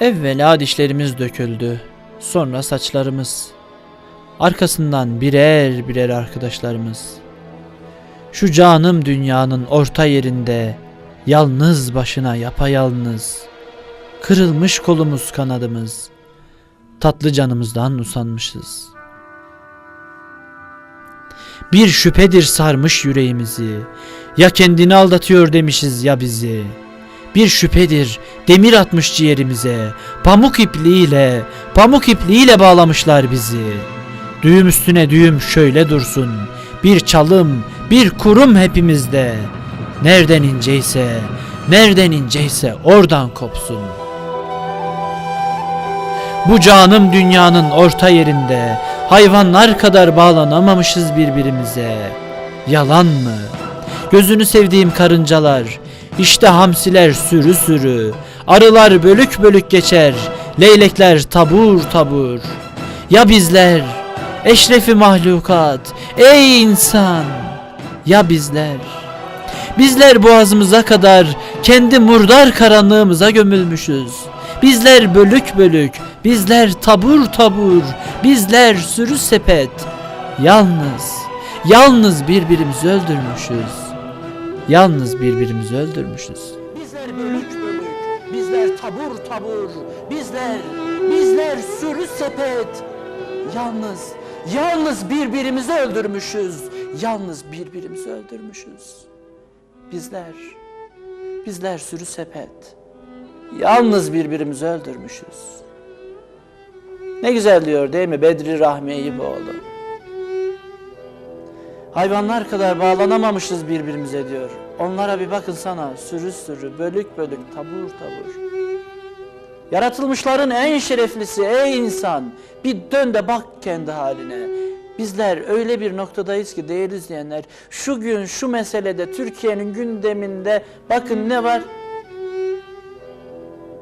Evvela dişlerimiz döküldü. Sonra saçlarımız. Arkasından birer birer arkadaşlarımız. Şu canım dünyanın orta yerinde yalnız başına yapayalnız. Kırılmış kolumuz kanadımız. Tatlı canımızdan usanmışız. Bir şüphedir sarmış yüreğimizi. Ya kendini aldatıyor demişiz ya bizi. Bir şüphedir demir atmış ciğerimize. Pamuk ipliğiyle, pamuk ipliğiyle bağlamışlar bizi. Düğüm üstüne düğüm şöyle dursun. Bir çalım, bir kurum hepimizde. Nereden inceyse, nereden inceyse oradan kopsun. Bu canım dünyanın orta yerinde hayvanlar kadar bağlanamamışız birbirimize. Yalan mı? Gözünü sevdiğim karıncalar, işte hamsiler sürü sürü, arılar bölük bölük geçer, leylekler tabur tabur. Ya bizler, eşrefi mahlukat, ey insan, ya bizler? Bizler boğazımıza kadar kendi murdar karanlığımıza gömülmüşüz. Bizler bölük bölük, bizler tabur tabur, bizler sürü sepet. Yalnız, yalnız birbirimizi öldürmüşüz. Yalnız birbirimizi öldürmüşüz. Bizler bölük bölük, bizler tabur tabur, bizler, bizler sürü sepet. Yalnız, yalnız birbirimizi öldürmüşüz. Yalnız birbirimizi öldürmüşüz. Bizler, bizler sürü sepet. Yalnız birbirimizi öldürmüşüz. Ne güzel diyor değil mi Bedri Rahmi Eyüboğlu? Hayvanlar kadar bağlanamamışız birbirimize diyor. Onlara bir bakın sana sürü sürü, bölük bölük, tabur tabur. Yaratılmışların en şereflisi ey insan bir dön de bak kendi haline. Bizler öyle bir noktadayız ki değerli izleyenler şu gün şu meselede Türkiye'nin gündeminde bakın ne var?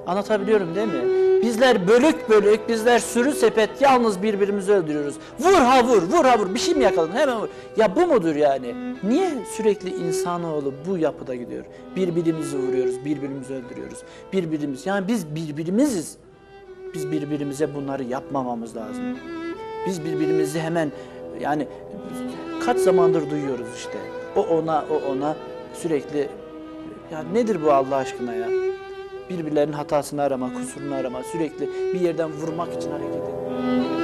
Anlatabiliyorum değil mi? Bizler bölük bölük, bizler sürü sepet yalnız birbirimizi öldürüyoruz. Vur ha vur, vur ha vur. Bir şey mi yakaladın? Hemen vur. Ya bu mudur yani? Niye sürekli insanoğlu bu yapıda gidiyor? Birbirimizi vuruyoruz, birbirimizi öldürüyoruz. Birbirimiz, yani biz birbirimiziz. Biz birbirimize bunları yapmamamız lazım. Biz birbirimizi hemen yani kaç zamandır duyuyoruz işte. O ona, o ona sürekli ya nedir bu Allah aşkına ya? Birbirlerinin hatasını arama, kusurunu arama, sürekli bir yerden vurmak için hareket etme.